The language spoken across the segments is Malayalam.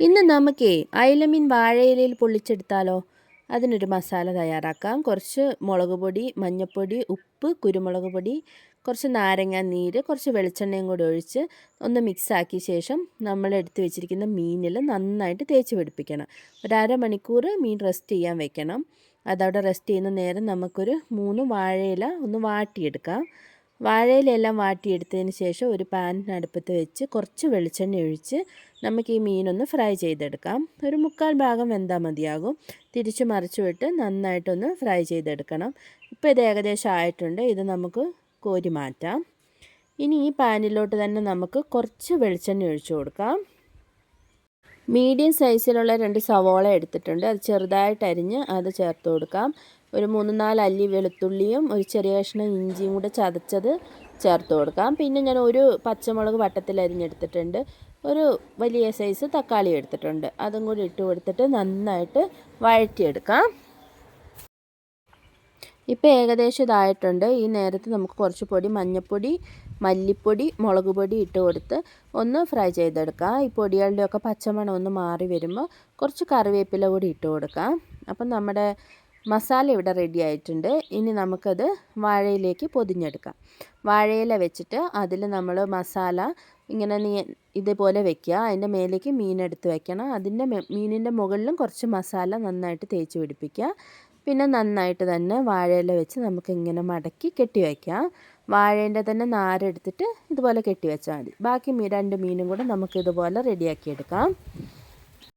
ഇന്ന് നമുക്ക് അയലമീൻ വാഴയിലയിൽ പൊള്ളിച്ചെടുത്താലോ? അതിനൊരു മസാല തയ്യാറാക്കാം. കുറച്ച് മുളക് പൊടി മഞ്ഞൾപ്പൊടി ഉപ്പ് കുരുമുളക് പൊടി കുറച്ച് നാരങ്ങ നീര് കുറച്ച് വെളിച്ചെണ്ണയും കൂടി ഒഴിച്ച് ഒന്ന് മിക്സാക്കിയ ശേഷം നമ്മൾ എടുത്തു വെച്ചിരിക്കുന്ന മീനിൽ നന്നായിട്ട് തേച്ച് പിടിപ്പിക്കണം. ഒരു അരമണിക്കൂർ മീൻ റെസ്റ്റ് ചെയ്യാൻ വെക്കണം. അതവിടെ റെസ്റ്റ് ചെയ്യുന്ന നേരം നമുക്കൊരു മൂന്ന് വാഴയില ഒന്ന് വാട്ടിയെടുക്കാം. വാഴയിലെല്ലാം വാട്ടിയെടുത്തതിന് ശേഷം ഒരു പാൻ അടുപ്പത്ത് വെച്ച് കുറച്ച് വെളിച്ചെണ്ണ ഒഴിച്ച് നമുക്ക് ഈ മീനൊന്ന് ഫ്രൈ ചെയ്തെടുക്കാം. ഒരു മുക്കാൽ ഭാഗം വെന്താൽ മതിയാകും. തിരിച്ച് മറിച്ചു വിട്ട് നന്നായിട്ടൊന്ന് ഫ്രൈ ചെയ്തെടുക്കണം. ഇപ്പോൾ ഇത് ഏകദേശം ആയിട്ടുണ്ട്. ഇത് നമുക്ക് കോരി മാറ്റാം. ഇനി ഈ പാനിലോട്ട് തന്നെ നമുക്ക് കുറച്ച് വെളിച്ചെണ്ണ ഒഴിച്ചു കൊടുക്കാം. മീഡിയം സൈസിലുള്ള രണ്ട് സവോള എടുത്തിട്ടുണ്ട്. അത് ചെറുതായിട്ട് അരിഞ്ഞ് അത് ചേർത്ത് കൊടുക്കാം. ഒരു മൂന്ന് നാല് അല്ലി വെളുത്തുള്ളിയും ഒരു ചെറിയ കഷ്ണം ഇഞ്ചിയും കൂടെ ചതച്ചത് ചേർത്ത് കൊടുക്കാം. പിന്നെ ഞാൻ ഒരു പച്ചമുളക് വട്ടത്തിൽ അരിഞ്ഞെടുത്തിട്ടുണ്ട്. ഒരു വലിയ സൈസ് തക്കാളി എടുത്തിട്ടുണ്ട്. അതും കൂടി ഇട്ട് കൊടുത്തിട്ട് നന്നായിട്ട് വഴറ്റിയെടുക്കാം. ഇപ്പോൾ ഏകദേശം ഇതായിട്ടുണ്ട്. ഈ നേരത്ത് നമുക്ക് കുറച്ച് പൊടി മഞ്ഞൾപ്പൊടി മല്ലിപ്പൊടി മുളക് പൊടി ഇട്ട് കൊടുത്ത് ഒന്ന് ഫ്രൈ ചെയ്തെടുക്കാം. ഈ പൊടികളുടെയൊക്കെ പച്ചമണം ഒന്ന് മാറി വരുമ്പോൾ കുറച്ച് കറിവേപ്പില കൂടി ഇട്ട് കൊടുക്കാം. അപ്പം നമ്മുടെ മസാല ഇവിടെ റെഡി ആയിട്ടുണ്ട്. ഇനി നമുക്കത് വാഴയിലേക്ക് പൊതിഞ്ഞെടുക്കാം. വാഴയില വെച്ചിട്ട് അതിൽ നമ്മൾ മസാല ഇങ്ങനെ നീ ഇതേപോലെ വെക്കുക. അതിന്റെ മേലേക്ക് മീനെടുത്ത് വെക്കണം. അതിന്റെ മീനിന്റെ മുകളിലും കുറച്ച് മസാല നന്നായിട്ട് തേച്ച് പിടിപ്പിക്കുക. പിന്നെ നന്നായിട്ട് തന്നെ വാഴയില വെച്ച് നമുക്ക് ഇങ്ങനെ മടക്കി കെട്ടി വയ്ക്കാം വാഴേന്റെ തന്നെ നാരെടുത്തിട്ട് ഇതുപോലെ കെട്ടി വെച്ചാൽ മതി. ബാക്കി രണ്ട് മീനും കൂടെ നമുക്ക് ഇതുപോലെ റെഡിയാക്കി എടുക്കാം.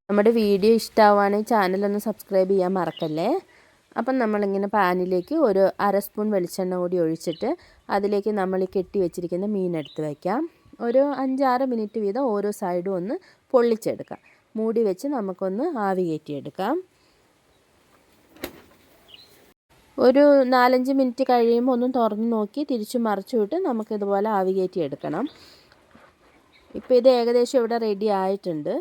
നമ്മുടെ വീഡിയോ ഇഷ്ടമാവുകയാണെങ്കിൽ ചാനലൊന്ന് സബ്സ്ക്രൈബ് ചെയ്യാൻ മറക്കല്ലേ? അപ്പം നമ്മളിങ്ങനെ പാനിലേക്ക് ഒരു അര സ്പൂൺ വെളിച്ചെണ്ണ കൂടി ഒഴിച്ചിട്ട് അതിലേക്ക് നമ്മൾ ഈ കെട്ടി വെച്ചിരിക്കുന്ന മീൻ എടുത്ത് വയ്ക്കാം ഒരു അഞ്ചാറ് മിനിറ്റ് വീതം ഓരോ സൈഡും ഒന്ന് പൊള്ളിച്ചെടുക്കാം. മൂടി വെച്ച് നമുക്കൊന്ന് ആവി കയറ്റിയെടുക്കാം. ഒരു നാലഞ്ച് മിനിറ്റ് കഴിയുമ്പോൾ ഒന്ന് തുറന്ന് നോക്കി തിരിച്ചു മറിച്ചു വിട്ട് നമുക്കിതുപോലെ ആവി കയറ്റി എടുക്കണം. ഇപ്പോൾ ഇത് ഏകദേശം ഇവിടെ റെഡി ആയിട്ടുണ്ട്.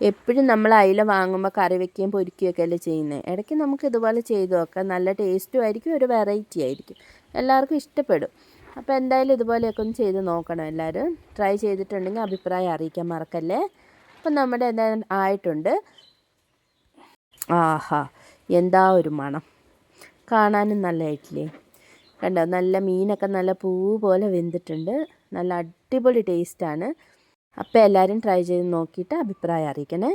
എപ്പോഴും നമ്മൾ അയില വാങ്ങുമ്പോൾ കറി വയ്ക്കുകയും പൊരിക്കുകയൊക്കെ അല്ലേ ചെയ്യുന്നത്? ഇടയ്ക്ക് നമുക്ക് ഇതുപോലെ ചെയ്ത് നോക്കാം. നല്ല ടേസ്റ്റും ആയിരിക്കും ഒരു വെറൈറ്റി ആയിരിക്കും. എല്ലാവർക്കും ഇഷ്ടപ്പെടും. അപ്പോൾ എന്തായാലും ഇതുപോലെയൊക്കെ ഒന്ന് ചെയ്ത് നോക്കണം എല്ലാവരും. ട്രൈ ചെയ്തിട്ടുണ്ടെങ്കിൽ അഭിപ്രായം അറിയിക്കാൻ മറക്കല്ലേ? അപ്പം നമ്മുടെ എന്തായാലും ആയിട്ടുണ്ട്. ആഹാ. എന്താ ഒരു മണം. കാണാനും നല്ലതായിട്ടില്ലേ കണ്ടോ? നല്ല മീനൊക്കെ നല്ല പൂ പോലെ വെന്തിട്ടുണ്ട്. നല്ല അടിപൊളി ടേസ്റ്റാണ് അപ്പോൾ എല്ലാവരും ട്രൈ ചെയ്ത് നോക്കിയിട്ട് അഭിപ്രായം അറിയിക്കണേ.